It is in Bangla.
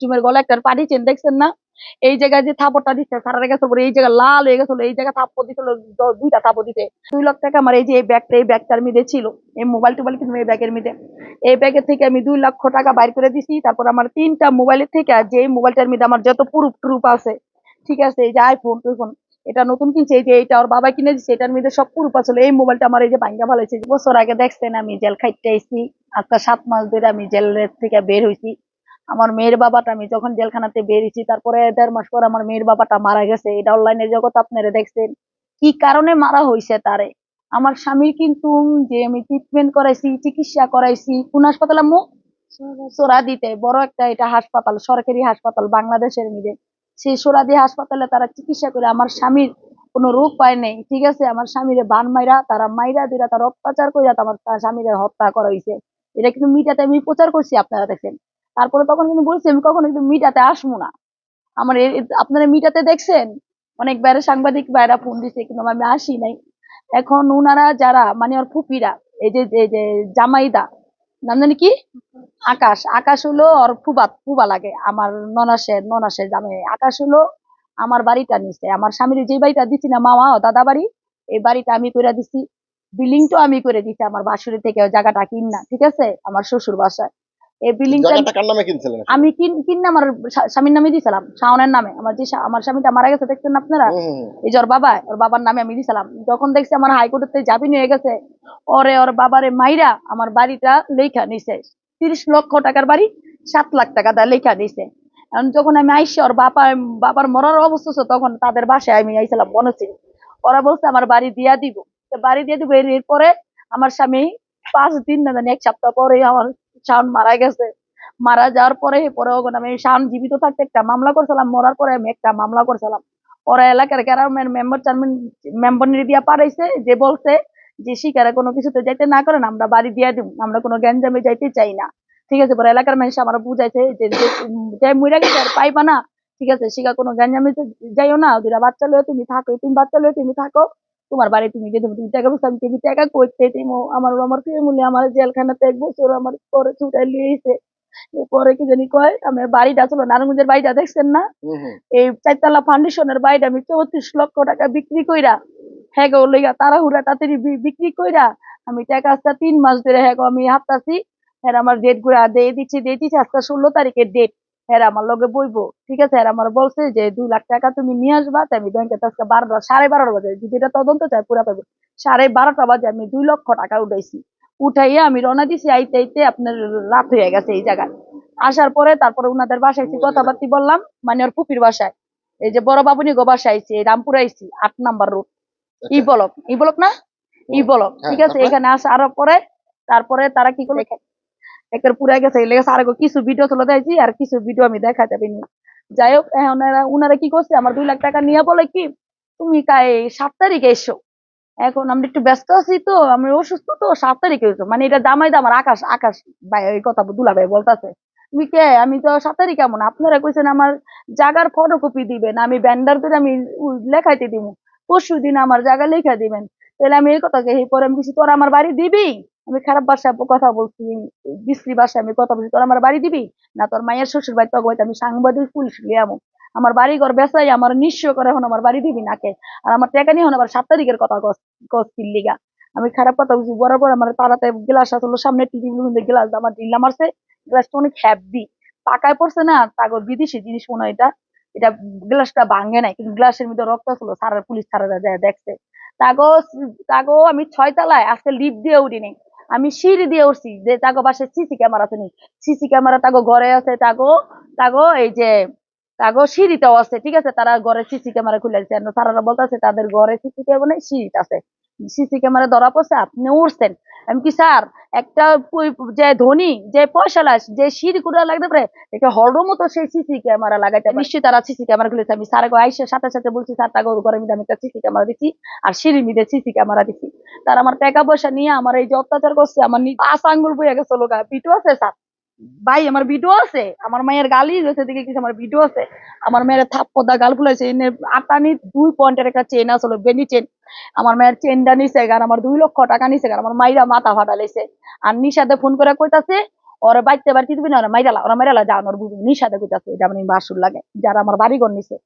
কস্টিউমের গলা একটা পাটি চেন, দেখছেন না? এই জায়গায় যে থাপড়টা দিচ্ছে সারা গেছে পরে এই জায়গা লাল হয়ে গেছিল এই জায়গা থাপ্পড় দিছিল দুইটা থাপড় দিতে দুই লাখ টাকা আমার এই যে এই ব্যাগটা, এই ব্যাগটার মধ্যে ছিল এই মোবাইল টোবাইল কিন্তু এই ব্যাগের মধ্যে? এই ব্যাগের থেকে আমি দুই লক্ষ টাকা বাইর করে দিছি, তারপর আমার তিনটা মোবাইলের থেকে যে মোবাইলটার মধ্যে আমার যত প্রুফ ট্রুপ আছে, ঠিক আছে, এই যে আইফোন টুইফোন এটা নতুন কিনছে, এই যে এটা ওর বাবা কিনে দিচ্ছে এটার মধ্যে সব প্রুফ আছে এই মোবাইলটা আমার এই যে ভাঙ্গা ভালো হয়েছে বছর আগে দেখছেন আমি জেল খাইতে আইছি, আজকে সাত মাস ধরে আমি জেলের থেকে বের হয়েছি আমার মেয়ের বাবাটা, আমি যখন জেলখানাতে বেরিয়েছি, তারপরে দেড় মাস পর আমার মেয়ের বাবাটা মারা গেছে। এটা অনলাইনের জগৎ আপনারা দেখছেন। কি কারণে মারা হয়েছে তারে? আমার স্বামীর কিন্তু যে আমি ট্রিটমেন্ট করাইছি, চিকিৎসা করাইছি, কোন হাসপাতালে মু সোরাদিতে বড় একটা এটা হাসপাতাল, সরকারি হাসপাতাল, বাংলাদেশের মিলে সেই সোরাদি হাসপাতালে তারা চিকিৎসা করে, আমার স্বামীর কোনো রোগ পায় নাই। ঠিক আছে, আমার স্বামীরে বান মাইরা, তারা মাইরা দিরা তারা অত্যাচার কইরা আমার স্বামীরে হত্যা করা হয়েছে এটা কিন্তু মিডিয়াতে আমি প্রচার করছি, আপনারা দেখেন তারপরে তখন কিন্তু বলছি, আমি কখনো কিন্তু মিডিয়াতে আসব না। আমার আপনারা মিডিয়াতে দেখছেন? অনেক বাইরে সাংবাদিক বাইরা ফোন দিছে, কিন্তু আমি আসি নাই। এখন উনারা যারা মানে ওর ফুপিরা এই যে এই যে জামাইদা, নাম জানি কি? আকাশ। আকাশ হলো ওর ফুবা ফুবা লাগে, আমার ননাসের ননাসের জামাই। আকাশ হলো আমার বাড়িটা নিছে আমার স্বামীর যে বাড়িটা দিছি না, মামা ও দাদা বাড়ি, এই বাড়িটা আমি করে দিছি বিল্ডিংটা আমি করে দিছি আমার বাসুরি থেকে জায়গাটা কিন না ঠিক আছে? আমার শ্বশুর বাসায়। এই বিল্ডিংটা কার নামে কিনছিলেন আমি কিন কিন আমার স্বামীর নামে দিয়েছিলাম শাওনের নামে। আমার যে আমার স্বামীটা মারা গেছে দেখছেন আপনারা? হুম, হুম, হুম। এই যে ওর বাবা ওর বাবার নামে আমি দিয়েছিলাম যখন দেখছি আমার হাইকোর্টের জামিন হয়ে গেছে ওরে ওর বাবারে মাইরা আমার বাড়িটা লেখা নিছে। তিরিশ লক্ষ টাকার বাড়ি সাত লাখ টাকা দা লেখা নিছে। এখন যখন আমি আইসি ওর বাবা বাবার মরার অবস্থা তখন তাদের বাসায় আমি আইছিলাম বনশ্রী। ওরা বলছে আমার বাড়ি দিয়া দিব। বাড়ি দিয়ে দিব এর পরে আমার স্বামী পাঁচ দিন না জানি এক সপ্তাহ পরে আমার শাওন মারা গেছে। মারা যাওয়ার পরে পরে ওখানে আমি শাওন জীবিত থাকতে একটা মামলা করছিলাম, মরার পরে আমি একটা মামলা করছিলাম। ওরা এলাকার গ্রামের মেম্বার চেয়ারম্যান, মেম্বার দিয়া পাঠাইছে, যে বলছে যে শিকারে কোনো কিছুতে যাইতে না করেন, আমরা বাড়ি দিয়ে দিব, আমরা কোনো গ্যাঞ্জামে যাইতে চাই না। ঠিক আছে, পরে এলাকার মানুষ আমার বুঝাইছে যে যে- মইরা গেছে আর পাইবা না। ঠিক আছে শিকা কোনো গ্যাঞ্জামে যাইও না দুটা বাচ্চা লয়ে তুমি থাকো তুমি বাচ্চা লয়ে তুমি থাকো। তোমার বাড়ি তুমি দেবো তুমি টাকা বলছো আমি তুমি টাকা করতে তুমি আমার আমার ফ্যামিলি আমার জেলখানাতে এক বছর আমার পরে ছুটাই লিয়েছে পরে কি জানি কয় আমার বাড়িটা ছিল নারায়ণগঞ্জের বাড়িটা দেখছেন না। এই চারতলা ফাউন্ডেশনের বাইরে আমি চৌত্রিশ লক্ষ টাকা বিক্রি কইরা হ্যাঁ গো লইয়া তাড়াহুড়া তাড়াতাড়ি বিক্রি কইরা আমি টাকা আজকে তিন মাস ধরে হ্যাঁ গো আমি হাঁটতাছি। হ্যাঁ আমার ডেটগুলা দিয়ে দিচ্ছি দিয়ে দিচ্ছি আজকে ষোলো তারিখের ডেট হ্যাঁ আমার লগে বইবো ঠিক আছে? আমার বলছে যে দুই লাখ টাকা তুমি নিয়ে আসবা তাই আমি ব্যাংকে আজকে বারোটা সাড়ে বারোটা বাজে। যদি এটা তদন্ত চাই পুরা পাবো সাড়ে বারোটা বাজে আমি দুই লক্ষ টাকা উঠাইছি। উঠাইয়া আমি রওনা দিছি আইতে আইতে আপনার রাত হয়ে গেছে এই জায়গায়। আসার পরে তারপরে উনাদের বাসায় কথাবার্তি বললাম মানে ওর পুপির বাসায়। এই যে বড় বাবুনি গো বাসায় আইছি এই রামপুর আইছি আট নাম্বার রোড। ই আচ্ছা। বলক ই বলক না? ই বলক হ্যাঁ, ঠিক আছে? এখানে আসার পরে তারপরে তারা কি করল? একের পুরা গেছে, এই লেগেছে আর কিছু ভিডিও তুলে দিয়েছি, আর কিছু ভিডিও আমি দেখা যাবে না। যাই হোক এখন ওনারা উনারা কি করছে, আমার দুই লাখ টাকা নিয়ে বলে কি, তুমি সাত তারিখে এসো। এখন আমরা একটু ব্যস্ত আছি তো, আমি অসুস্থ তো, সাত তারিখে এসো। মানে এটা জামাই আমার আকাশ আকাশ ভাই, ওই কথা দুলা ভাই বলতেছে। তুমি কে? আমি তো সাত তারিখ কেমন আপনারা কইছেন আমার জাগার ফটোকপি দিবেন, আমি ব্যান্ডার করে আমি লেখাইতে দিব পরশু দিন আমার জায়গা লেখা দিবেন। তাহলে আমি এই কথা কে পরে আমি কিছু তোর আমার বাড়ি দিবি? আমি খারাপ ভাষায় কথা বলছি, বিশ্রী ভাষায় আমি কথা বলছি, তোর আমার বাড়ি দিবি? না, তোর মায়ের শ্বশুর বাড়ি তো আমি সাংবাদিক, পুলিশ লিয়ামো আমার বাড়ি ঘর বেসাই আমার নিঃস্ব করে এখন আমার বাড়ি দিবি নাকে? আর আমার টাকা নিয়ে আবার সাত তারিখের কথা কস্তির লিগা। আমি খারাপ কথা বলছি বরাবর আমার তারাতে গ্লাস আসলো সামনে টিভি গ্লাস আমার ডিল্লা মারছে, গ্লাসটা অনেক হ্যাপি পাকায় পড়ছে না তাগর বিদেশি জিনিস মনে হয় এটা। এটা গ্লাসটা ভাঙে নাই, কিন্তু গ্লাসের মধ্যে রক্ত ছিল সারা পুলিশ যায়, দেখছে। তাগো তাগো, আমি ছয় তলায় আজকে লিফট দিয়ে উঠিনি। আমি সিঁড়ি দিয়ে উঠছি, যে তাগো পাশে সিসি ক্যামেরা আছে সিসি ক্যামেরা তাগো ঘরে আছে, তাগো তাগো, এই যে, তাগো সিঁড়িতেও আছে, ঠিক আছে? তারা ঘরে সিসি ক্যামেরা খুলে দিচ্ছে তারা বলতেছে, তাদের ঘরে সিসি ক্যামেরা সিঁড়িটা আছে। সিসি ক্যামেরা ধরা পড়ছে, আপনি উঠছেন আমি কি, স্যার, একটা যে ধনী, যে পয়সা লাস যে সিঁড়ি কুড়া লাগতে পারে একটা হরডো মতো সেই সিসি ক্যামেরা লাগাইতে। নিশ্চয়ই তারা সিসি ক্যামেরা খুলেছে আমি স্যার আইসে সাথে সাথে বলছি, স্যার, তাকে ঘরের মধ্যে আমি একটা সিসি ক্যামেরা দিচ্ছি আর সিঁড়ির মধ্যে সিসি ক্যামেরা দিচ্ছি তার আমার টাকা পয়সা নিয়ে আমার এই যে অত্যাচার করছে, আমার পাঁচ আঙ্গুল বইয়া গেছে, লোকা। পিটু আছে, স্যার? ভাই, আমার ভিডিও আছে। আমার মায়ের গালি রয়েছে দেখে কিছু, আমার ভিডিও আছে। আমার মায়ের থাপ্পদা গাল ফুলাইছে। এনে আটানি দুই পয়েন্টের একটা চেন আসলো বেনি চেন আমার মায়ের চেনটা নিছে গান আমার দুই লক্ষ টাকা নিছে গান আমার মাইরা মাথা ফাটালাইছে আর নিশাতে ফোন করে কইতাছে, ওরা বাইতে বাড়তে দিবি না? ওরা মাইরালা ওরা মাইরালা, যা, ওর বুঝি নিশাতে কইতাছে, এটা আমার বাসুর লাগে। যারা আমার বাড়ি ঘর নিছে